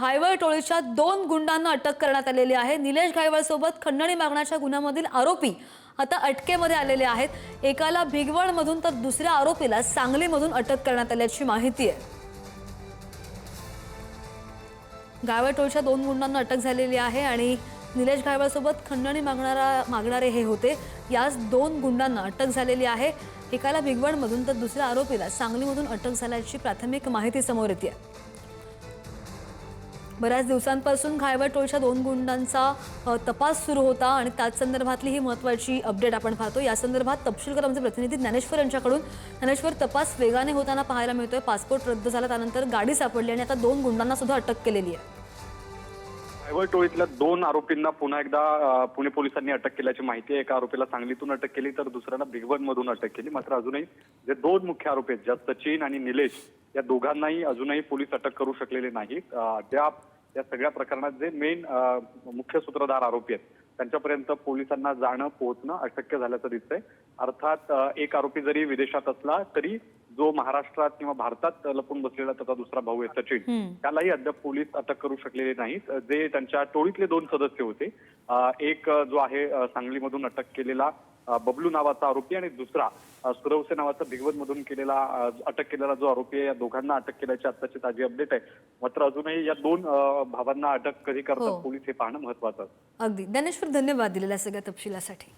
घायवळ टोळीच्या दोन गुंडांना अटक करण्यात आलेली आहे. निलेश घायवळ सोबत खंडणी मागण्याच्या गुन्ह्यामधील आरोपी आता अटकेमध्ये आलेले आहेत. एकाला भिगवणमधून तर दुसऱ्या आरोपीला सांगलीमधून अटक करण्यात आल्याची माहिती आहे. गायवळ टोळीच्या दोन गुंडांना अटक झालेली आहे आणि निलेश गायवळसोबत खंडणी मागणारा मागणारे हे होते. याच दोन गुंडांना अटक झालेली आहे. एकाला भिगवणमधून तर दुसऱ्या आरोपीला सांगलीमधून अटक झाल्याची प्राथमिक माहिती समोर येते. बऱ्याच दिवसांपासून घायवळ टोळच्या दोन गुंडांचा तपास सुरू होता आणि त्याच संदर्भातली ही महत्त्वाची अपडेट आपण पाहतो या संदर्भात तपशीलकर आमचे प्रतिनिधी ज्ञानेश्वर यांच्याकडून. ज्ञानेश्वर तपास वेगाने होताना पाहायला मिळतोय. पासपोर्ट रद्द झाला त्यानंतर गाडी सापडली आणि आता दोन गुंडांना सुद्धा अटक केलेली आहे. रायवळ टोळीतल्या दोन आरोपींना पुन्हा एकदा पुणे पोलिसांनी अटक केल्याची माहिती आहे. एका आरोपीला सांगलीतून अटक केली तर दुसऱ्यांना भिगवण मधून अटक केली. मात्र अजूनही जे दोन मुख्य आरोपी आहेत ज्यात सचिन आणि निलेश या दोघांनाही अजूनही पोलीस अटक करू शकलेले नाहीत. अद्याप या सगळ्या प्रकरणात जे मेन मुख्य सूत्रधार आरोपी आहेत त्यांच्यापर्यंत पोलिसांना जाणं पोहोचणं अशक्य झाल्याचं दिसतंय. अर्थात एक आरोपी जरी विदेशात असला तरी जो महाराष्ट्रात किंवा भारतात लपून बसलेला त्याचा दुसरा भाऊ आहे सचिन त्यालाही अद्याप पोलीस अटक करू शकलेले नाहीत. जे त्यांच्या टोळीतले दोन सदस्य होते एक जो आहे सांगलीमधून अटक केलेला बबलू नावाचा आरोपी आणि दुसरा सुरवसे नावाचा भिगवत मधून केलेला अटक केलेला जो आरोपी आहे या दोघांना अटक केल्याची आत्ताची ताजी अपडेट आहे. मात्र अजूनही या दोन भावांना अटक कधी हो. करतात पोलीस हे पाहणं महत्वाचं अगदी. ज्ञानेश्वर धन्यवाद दिलेल्या सगळ्या तपशिलासाठी.